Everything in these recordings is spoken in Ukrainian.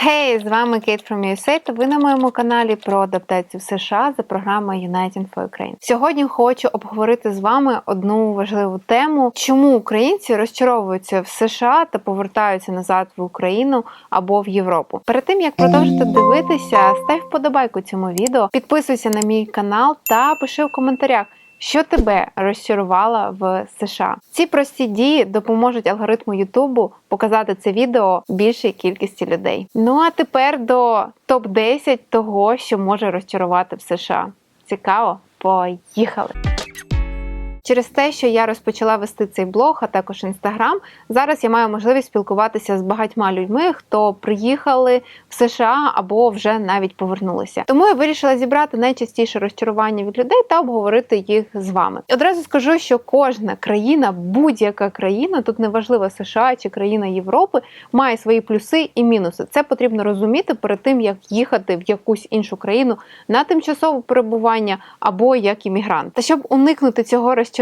Хей, з вами Кейт from USA, та ви на моєму каналі про адаптацію США за програмою United for Ukraine. Сьогодні хочу обговорити з вами одну важливу тему, чому українці розчаровуються в США та повертаються назад в Україну або в Європу. Перед тим як продовжити дивитися, став вподобайку цьому відео, підписуйся на мій канал та пиши в коментарях. Що тебе розчарувало в США? Ці прості дії допоможуть алгоритму Ютубу показати це відео більшій кількості людей. Ну а тепер до топ 10 того, що може розчарувати в США. Цікаво? Поїхали! Через те, що я розпочала вести цей блог, а також інстаграм, зараз я маю можливість спілкуватися з багатьма людьми, хто приїхали в США або вже навіть повернулися. Тому я вирішила зібрати найчастіше розчарування від людей та обговорити їх з вами. Одразу скажу, що кожна країна, будь-яка країна, тут неважливо США чи країна Європи, має свої плюси і мінуси. Це потрібно розуміти перед тим, як їхати в якусь іншу країну на тимчасове перебування або як іммігрант. Та щоб уникнути цього розчарування,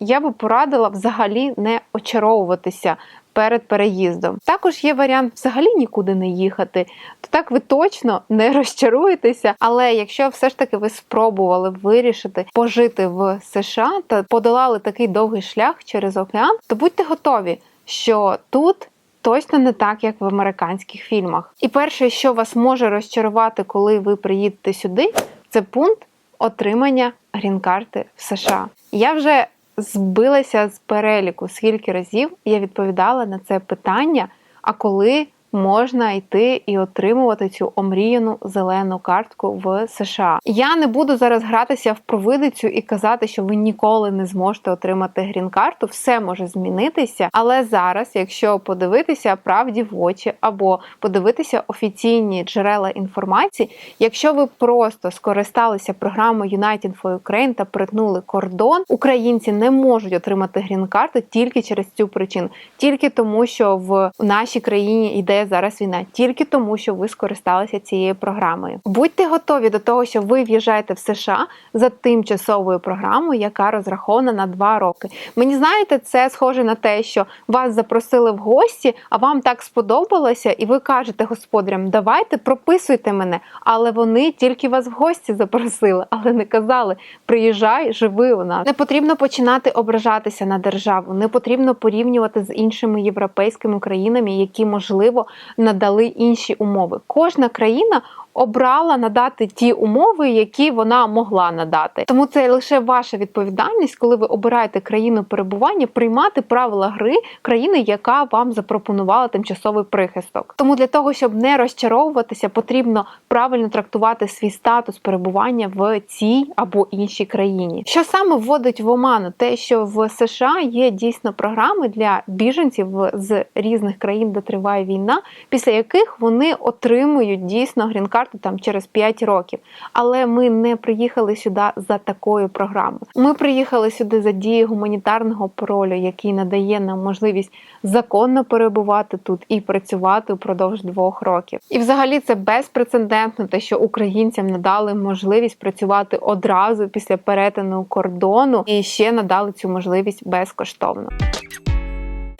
я би порадила взагалі не очаровуватися. Перед переїздом також є варіант взагалі нікуди не їхати, то так ви точно не розчаруєтеся. Але якщо все ж таки ви спробували вирішити пожити в США та подолали такий довгий шлях через океан, то будьте готові, що тут точно не так, як в американських фільмах. І перше, що вас може розчарувати, коли ви приїдете сюди, це пункт отримання грін-карти в США. Я вже збилася з переліку, скільки разів я відповідала на це питання, а коли можна йти і отримувати цю омріяну зелену картку в США. Я не буду зараз гратися в провидицю і казати, що ви ніколи не зможете отримати грін-карту. Все може змінитися. Але зараз, якщо подивитися правді в очі або подивитися офіційні джерела інформації, якщо ви просто скористалися програмою United for Ukraine та притнули кордон, українці не можуть отримати грін-карту тільки через цю причину, тільки тому, що в нашій країні йде зараз війна тільки тому, що ви скористалися цією програмою. Будьте готові до того, що ви в'їжджаєте в США за тимчасовою програмою, яка розрахована на два роки. Мені знаєте, це схоже на те, що вас запросили в гості, а вам так сподобалося, і ви кажете господарям, давайте прописуйте мене, але вони тільки вас в гості запросили, але не казали приїжджай, живи у нас. Не потрібно починати ображатися на державу, не потрібно порівнювати з іншими європейськими країнами, які можливо надали інші умови. Кожна країна обрала надати ті умови, які вона могла надати. Тому це лише ваша відповідальність, коли ви обираєте країну перебування, приймати правила гри країни, яка вам запропонувала тимчасовий прихисток. Тому для того, щоб не розчаровуватися, потрібно правильно трактувати свій статус перебування в цій або іншій країні. Що саме вводить в оману? Те, що в США є дійсно програми для біженців з різних країн, де триває війна, після яких вони отримують дійсно грін-карту карту там через 5 років. Але ми не приїхали сюди за такою програмою. Ми приїхали сюди за дією гуманітарного паролю, який надає нам можливість законно перебувати тут і працювати упродовж двох років. І взагалі це безпрецедентно, те, що українцям надали можливість працювати одразу після перетину кордону і ще надали цю можливість безкоштовно.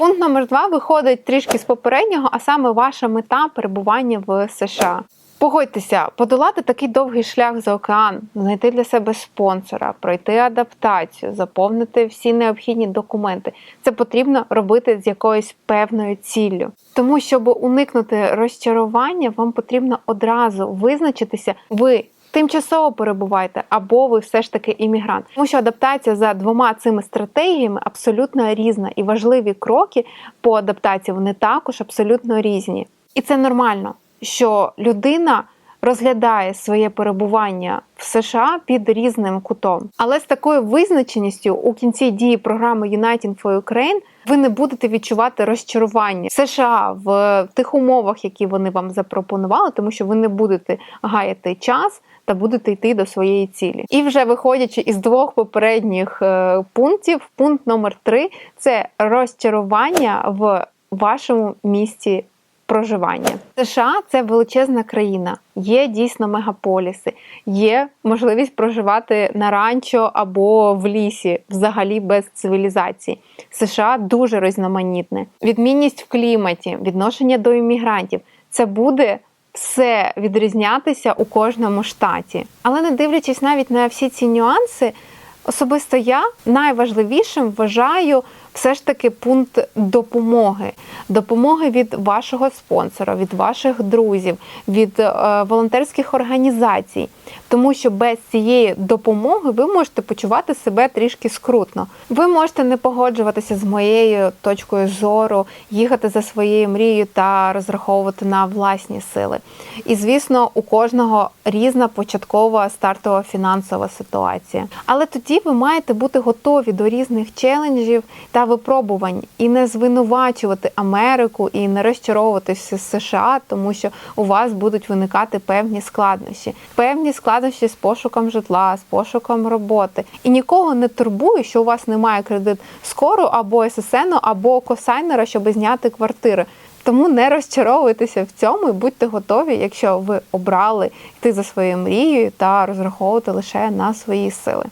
Пункт номер два виходить трішки з попереднього, а саме ваша мета перебування в США. Погодьтеся, подолати такий довгий шлях за океан, знайти для себе спонсора, пройти адаптацію, заповнити всі необхідні документи. Це потрібно робити з якоюсь певною ціллю. Тому, щоб уникнути розчарування, вам потрібно одразу визначитися, ви. Тимчасово перебуваєте, або ви все ж таки іммігрант. Тому що адаптація за двома цими стратегіями абсолютно різна, і важливі кроки по адаптації вони також абсолютно різні. І це нормально що людина розглядає своє перебування в США під різним кутом. Але з такою визначеністю у кінці дії програми United for Ukraine ви не будете відчувати розчарування США в тих умовах, які вони вам запропонували, тому що ви не будете гаяти час. Та будете йти до своєї цілі. І вже виходячи із двох попередніх е, пунктів, пункт номер три це розчарування в вашому місті проживання. США це величезна країна, є дійсно мегаполіси, є можливість проживати на ранчо або в лісі, взагалі без цивілізації. США дуже різноманітне. Відмінність в кліматі, відношення до іммігрантів. це буде все відрізнятися у кожному штаті. Але не дивлячись навіть на всі ці нюанси, особисто я найважливішим вважаю все ж таки пункт допомоги. Допомоги від вашого спонсора, від ваших друзів, від е, волонтерських організацій. Тому що без цієї допомоги ви можете почувати себе трішки скрутно. Ви можете не погоджуватися з моєю точкою зору, їхати за своєю мрією та розраховувати на власні сили. І звісно, у кожного різна початкова стартова фінансова ситуація. Але тоді ви маєте бути готові до різних челенджів та випробувань і не звинувачувати Америку і не розчаровуватися з США, тому що у вас будуть виникати певні складнощі, певні складнощі з пошуком житла, з пошуком роботи. І нікого не турбує, що у вас немає кредит скору або ССН, або косайнера, щоб зняти квартири. Тому не розчаровуйтеся в цьому і будьте готові, якщо ви обрали йти за своєю мрією та розраховувати лише на свої сили.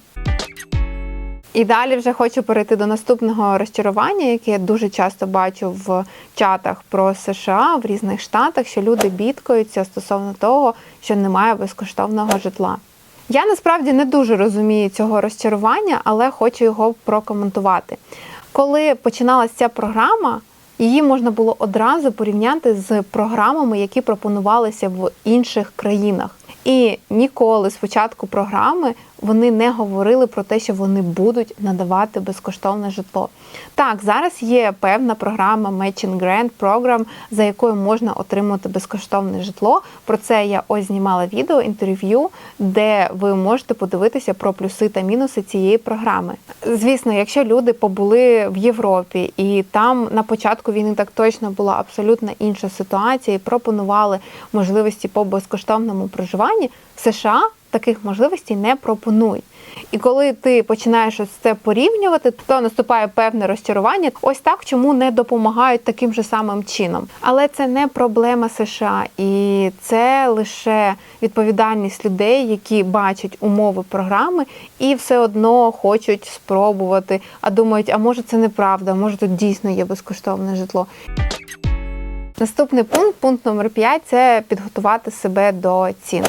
І далі вже хочу перейти до наступного розчарування, яке я дуже часто бачу в чатах про США в різних штатах, що люди бідкаються стосовно того, що немає безкоштовного житла. Я насправді не дуже розумію цього розчарування, але хочу його прокоментувати. Коли починалася ця програма, її можна було одразу порівняти з програмами, які пропонувалися в інших країнах. І ніколи з початку програми вони не говорили про те, що вони будуть надавати безкоштовне житло. Так, зараз є певна програма Matching Grant Program, за якою можна отримати безкоштовне житло. Про це я ось знімала відео, інтерв'ю, де ви можете подивитися про плюси та мінуси цієї програми. Звісно, якщо люди побули в Європі і там на початку війни так точно була абсолютно інша ситуація, і пропонували можливості по безкоштовному проживанні в США таких можливостей не пропонують. І коли ти починаєш ось це порівнювати, то наступає певне розчарування. Ось так чому не допомагають таким же самим чином. Але це не проблема США, і це лише відповідальність людей, які бачать умови програми і все одно хочуть спробувати. А думають, а може це неправда, може тут дійсно є безкоштовне житло. Наступний пункт, пункт номер 5 це підготувати себе до цін.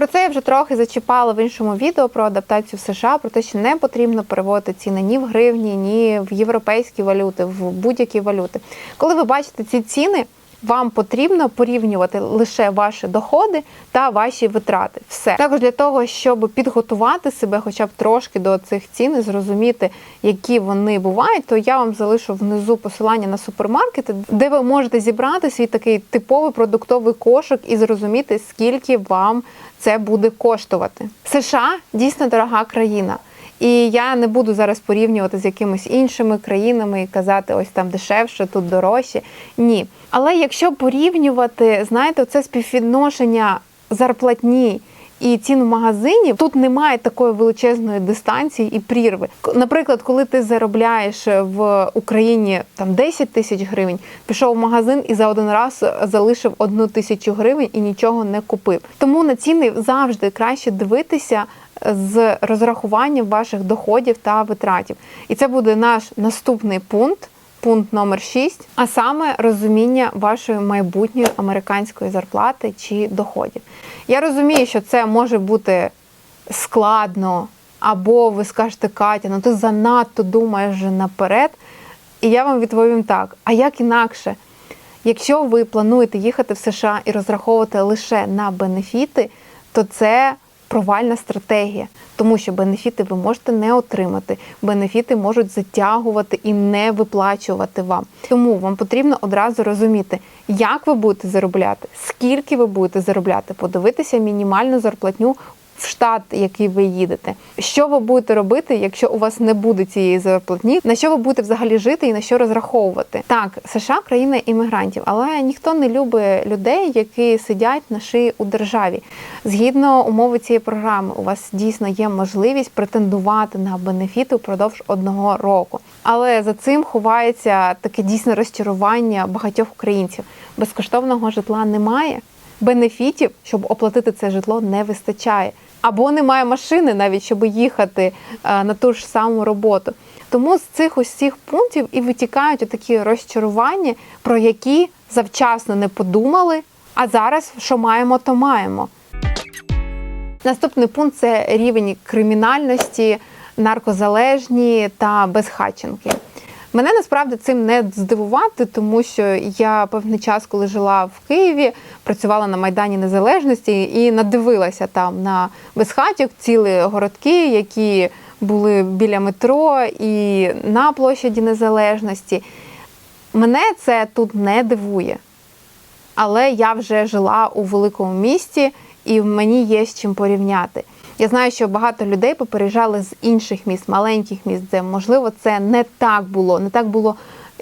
Про це я вже трохи зачіпала в іншому відео про адаптацію в США, про те, що не потрібно переводити ціни ні в гривні, ні в європейські валюти, в будь-які валюти. Коли ви бачите ці ціни, вам потрібно порівнювати лише ваші доходи та ваші витрати. Все також для того, щоб підготувати себе, хоча б трошки до цих цін, і зрозуміти, які вони бувають, то я вам залишу внизу посилання на супермаркети, де ви можете зібрати свій такий типовий продуктовий кошик і зрозуміти, скільки вам це буде коштувати. США дійсно дорога країна. І я не буду зараз порівнювати з якимись іншими країнами і казати, ось там дешевше, тут дорожче. Ні. Але якщо порівнювати, знаєте, це співвідношення зарплатні. І цін в магазині тут немає такої величезної дистанції і прірви. Наприклад, коли ти заробляєш в Україні там 10 тисяч гривень, пішов в магазин і за один раз залишив одну тисячу гривень і нічого не купив. Тому на ціни завжди краще дивитися з розрахуванням ваших доходів та витратів. І це буде наш наступний пункт. Пункт номер 6, а саме розуміння вашої майбутньої американської зарплати чи доходів. Я розумію, що це може бути складно, або ви скажете, Катя, ну ти занадто думаєш наперед. І я вам відповім так: а як інакше? Якщо ви плануєте їхати в США і розраховувати лише на бенефіти, то це провальна стратегія, тому що бенефіти ви можете не отримати. Бенефіти можуть затягувати і не виплачувати вам. Тому вам потрібно одразу розуміти, як ви будете заробляти, скільки ви будете заробляти, подивитися мінімальну зарплатню в штат, який ви їдете. Що ви будете робити, якщо у вас не буде цієї зарплатні? На що ви будете взагалі жити і на що розраховувати? Так, США країна іммігрантів, але ніхто не любить людей, які сидять на шиї у державі. Згідно умови цієї програми, у вас дійсно є можливість претендувати на бенефіти впродовж одного року. Але за цим ховається таке дійсне розчарування багатьох українців. Безкоштовного житла немає. Бенефітів, щоб оплатити це житло, не вистачає або немає машини, навіть щоб їхати е, на ту ж саму роботу. Тому з цих усіх пунктів і витікають такі розчарування, про які завчасно не подумали, А зараз що маємо, то маємо. Наступний пункт це рівень кримінальності, наркозалежні та безхатченки. Мене насправді цим не здивувати, тому що я певний час, коли жила в Києві, працювала на Майдані Незалежності і надивилася там на безхатьок цілі городки, які були біля метро і на площаді Незалежності. Мене це тут не дивує. Але я вже жила у великому місті, і мені є з чим порівняти. Я знаю, що багато людей попереджали з інших міст, маленьких міст, де можливо це не так було, не так було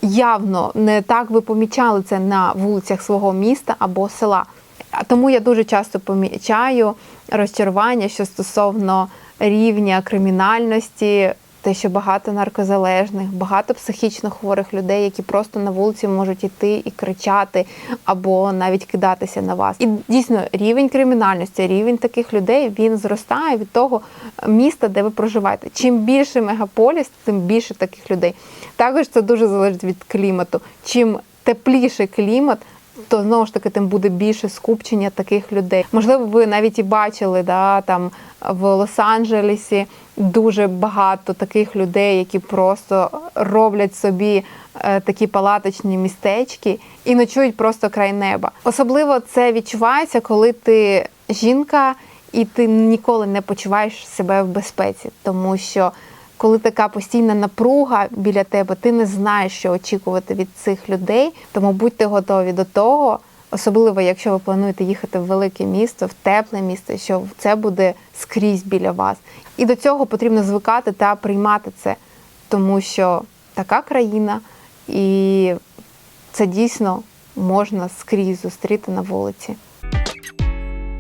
явно, не так ви помічали це на вулицях свого міста або села. А Тому я дуже часто помічаю розчарування, що стосовно рівня кримінальності, те, що багато наркозалежних, багато психічно хворих людей, які просто на вулиці можуть іти і кричати або навіть кидатися на вас. І дійсно рівень кримінальності, рівень таких людей він зростає від того міста, де ви проживаєте. Чим більше мегаполіс, тим більше таких людей. Також це дуже залежить від клімату. Чим тепліший клімат. То знову ж таки тим буде більше скупчення таких людей. Можливо, ви навіть і бачили, да, там в Лос-Анджелесі дуже багато таких людей, які просто роблять собі е, такі палаточні містечки і ночують просто край неба. Особливо це відчувається, коли ти жінка і ти ніколи не почуваєш себе в безпеці, тому що коли така постійна напруга біля тебе, ти не знаєш, що очікувати від цих людей. Тому будьте готові до того, особливо якщо ви плануєте їхати в велике місто, в тепле місто, що це буде скрізь біля вас. І до цього потрібно звикати та приймати це, тому що така країна, і це дійсно можна скрізь зустріти на вулиці.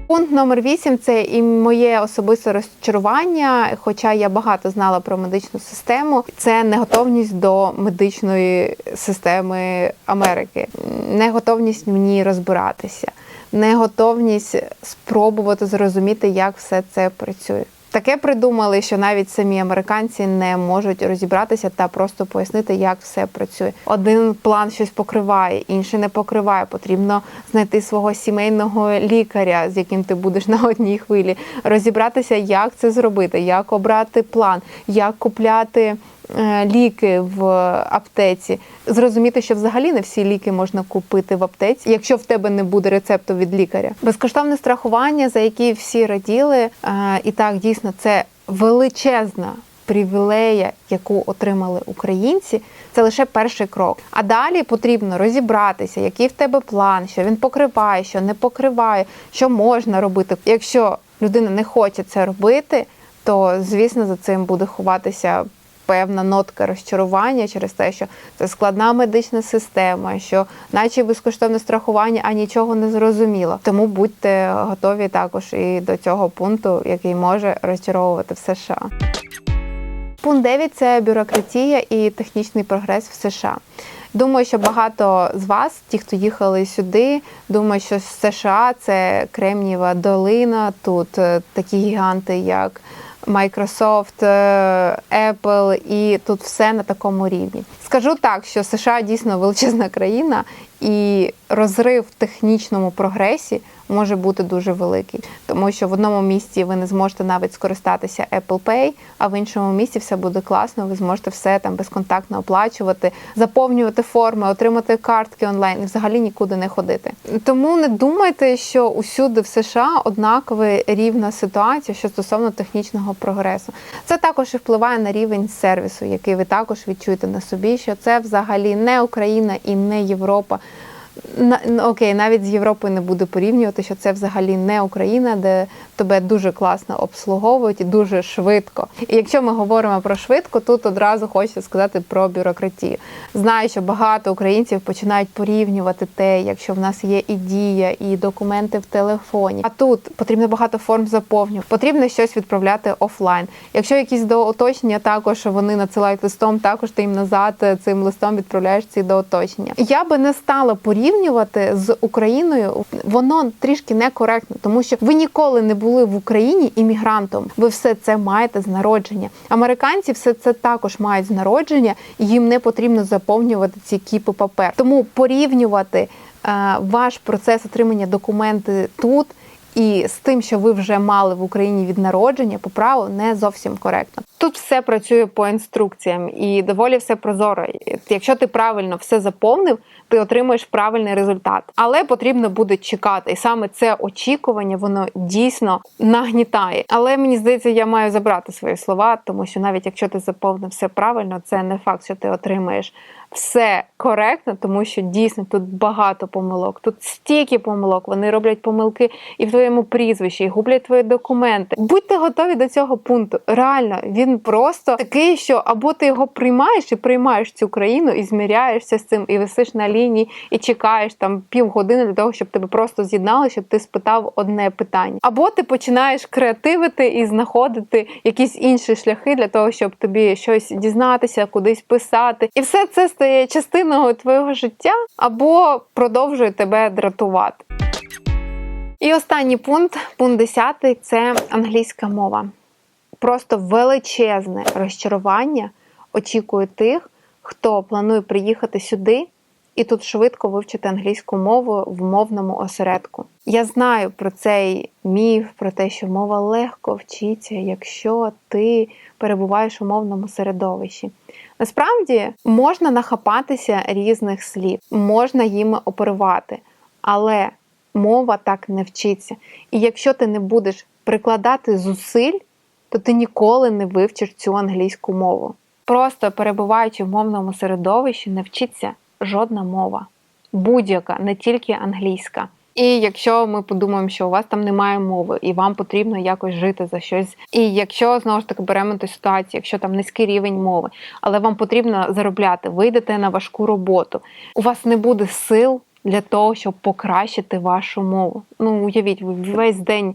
Пункт номер вісім це і моє особисте розчарування. Хоча я багато знала про медичну систему, це неготовність до медичної системи Америки, неготовність в ній розбиратися, неготовність спробувати зрозуміти, як все це працює. Таке придумали, що навіть самі американці не можуть розібратися та просто пояснити, як все працює. Один план щось покриває, інший не покриває. Потрібно знайти свого сімейного лікаря, з яким ти будеш на одній хвилі, розібратися, як це зробити, як обрати план, як купляти. Е, Ліки в аптеці, зрозуміти, що взагалі не всі ліки можна купити в аптеці, якщо в тебе не буде рецепту від лікаря. Безкоштовне страхування, за які всі раділи, е, і так дійсно це величезна привілея, яку отримали українці. Це лише перший крок. А далі потрібно розібратися, який в тебе план, що він покриває, що не покриває, що можна робити. Якщо людина не хоче це робити, то звісно за цим буде ховатися певна нотка розчарування через те, що це складна медична система, що наче безкоштовне страхування, а нічого не зрозуміло. Тому будьте готові також і до цього пункту, який може розчаровувати в США. Пункт 9 – це бюрократія і технічний прогрес в США. Думаю, що багато з вас, ті, хто їхали сюди, думають, що США це Кремнієва долина. Тут е, такі гіганти, як Microsoft, е, Apple, і тут все на такому рівні. Скажу так, що США дійсно величезна країна, і розрив в технічному прогресі може бути дуже великий, тому що в одному місці ви не зможете навіть скористатися Apple Pay, а в іншому місці все буде класно. Ви зможете все там безконтактно оплачувати, заповнювати форми, отримати картки онлайн і взагалі нікуди не ходити. Тому не думайте, що усюди в США однаково рівна ситуація, що стосовно технічного прогресу. Це також і впливає на рівень сервісу, який ви також відчуєте на собі, що це взагалі не Україна і не Європа. Окей, навіть з Європою не буду порівнювати, що це взагалі не Україна, де тебе дуже класно обслуговують і дуже швидко. І якщо ми говоримо про швидко, тут одразу хочеться сказати про бюрократію. Знаю, що багато українців починають порівнювати те, якщо в нас є і дія, і документи в телефоні. А тут потрібно багато форм заповнювати, потрібно щось відправляти офлайн. Якщо якісь доуточнення, також вони надсилають листом, також ти їм назад цим листом відправляєш ці доуточнення. Я би не стала порівнювати порівнювати з Україною, воно трішки некоректно, тому що ви ніколи не були в Україні іммігрантом. Ви все це маєте з народження. Американці все це також мають з народження, і їм не потрібно заповнювати ці кіпи папер. Тому порівнювати е, ваш процес отримання документи тут. І з тим, що ви вже мали в Україні від народження, по праву не зовсім коректно. Тут все працює по інструкціям і доволі все прозоро. Якщо ти правильно все заповнив, ти отримуєш правильний результат. Але потрібно буде чекати. І саме це очікування воно дійсно нагнітає. Але мені здається, я маю забрати свої слова, тому що навіть якщо ти заповнив все правильно, це не факт, що ти отримаєш все коректно, тому що дійсно тут багато помилок. Тут стільки помилок. Вони роблять помилки і в твоєму прізвищі, і гублять твої документи. Будьте готові до цього пункту. Реально, він просто такий, що або ти його приймаєш і приймаєш цю країну і зміряєшся з цим, і висиш на лінії, і чекаєш там півгодини для того, щоб тебе просто з'єднали, щоб ти спитав одне питання. Або ти починаєш креативити і знаходити якісь інші шляхи для того, щоб тобі щось дізнатися, кудись писати, і все це стає частиною твого життя або продовжує тебе дратувати. І останній пункт, пункт 10 це англійська мова. Просто величезне розчарування очікує тих, хто планує приїхати сюди і тут швидко вивчити англійську мову в мовному осередку. Я знаю про цей міф, про те, що мова легко вчиться, якщо ти перебуваєш у мовному середовищі. Насправді можна нахапатися різних слів, можна їми оперувати, але мова так не вчиться. І якщо ти не будеш прикладати зусиль, то ти ніколи не вивчиш цю англійську мову. Просто перебуваючи в мовному середовищі, не вчиться жодна мова, будь-яка, не тільки англійська. І якщо ми подумаємо, що у вас там немає мови, і вам потрібно якось жити за щось. І якщо знову ж таки беремо ту ситуацію, якщо там низький рівень мови, але вам потрібно заробляти, ви йдете на важку роботу, у вас не буде сил для того, щоб покращити вашу мову. Ну, уявіть, ви весь день.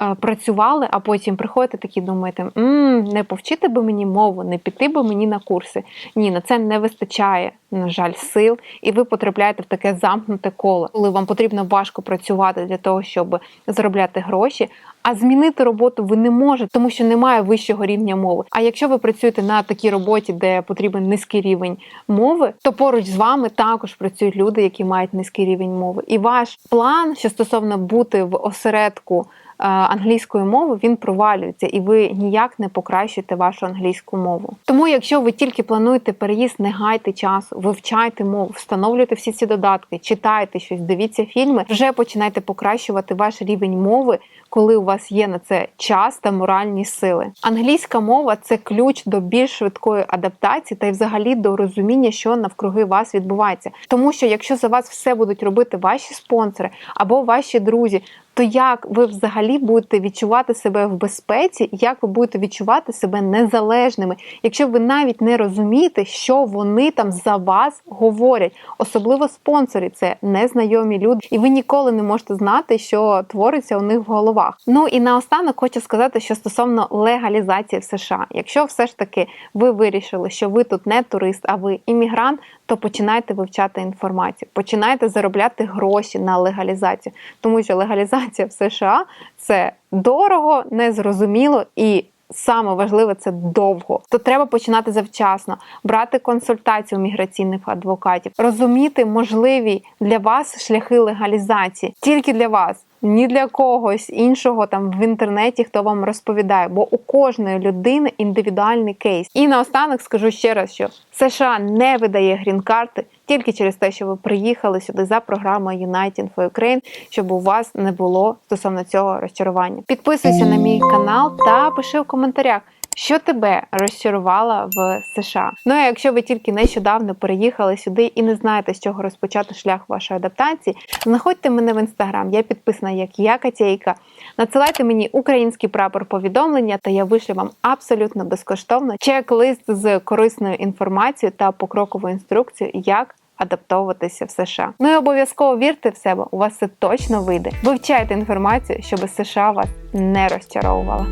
Е, Працювали, а потім приходите такі, думаєте, М, не повчити би мені мову, не піти би мені на курси. Ні, на це не вистачає, на жаль, сил, і ви потрапляєте в таке замкнуте коло, коли вам потрібно важко працювати для того, щоб заробляти гроші. А змінити роботу ви не можете, тому що немає вищого рівня мови. А якщо ви працюєте на такій роботі, де потрібен низький рівень мови, то поруч з вами також працюють люди, які мають низький рівень мови. І ваш план, що стосовно бути в осередку англійської мови, він провалюється, і ви ніяк не покращуєте вашу англійську мову. Тому, якщо ви тільки плануєте переїзд, не гайте часу, вивчайте мову, встановлюйте всі ці додатки, читайте щось, дивіться фільми, вже починайте покращувати ваш рівень мови коли у вас є на це час та моральні сили. Англійська мова це ключ до більш швидкої адаптації та й взагалі до розуміння, що навкруги вас відбувається. Тому що якщо за вас все будуть робити ваші спонсори або ваші друзі, то як ви взагалі будете відчувати себе в безпеці, як ви будете відчувати себе незалежними, якщо ви навіть не розумієте, що вони там за вас говорять, особливо спонсори, це незнайомі люди, і ви ніколи не можете знати, що твориться у них в головах. Ну і наостанок хочу сказати, що стосовно легалізації в США, якщо все ж таки ви вирішили, що ви тут не турист, а ви іммігрант, то починайте вивчати інформацію, починайте заробляти гроші на легалізацію, тому що легалізація в США це дорого, незрозуміло і. Саме важливе це довго. То треба починати завчасно, брати консультацію міграційних адвокатів, розуміти можливі для вас шляхи легалізації тільки для вас. Ні для когось іншого там в інтернеті, хто вам розповідає, бо у кожної людини індивідуальний кейс. І наостанок скажу ще раз, що США не видає грін-карти тільки через те, що ви приїхали сюди за програмою United for Ukraine, щоб у вас не було стосовно цього розчарування. Підписуйся на мій канал та пиши в коментарях. Що тебе розчарувало в США? Ну а якщо ви тільки нещодавно переїхали сюди і не знаєте, з чого розпочати шлях вашої адаптації, знаходьте мене в інстаграм. Я підписана як я Катєйка. Надсилайте мені український прапор повідомлення, та я вишлю вам абсолютно безкоштовно чек-лист з корисною інформацією та покроковою інструкцією, як адаптовуватися в США. Ну і обов'язково вірте в себе, у вас це точно вийде. Вивчайте інформацію, щоб США вас не розчаровувала.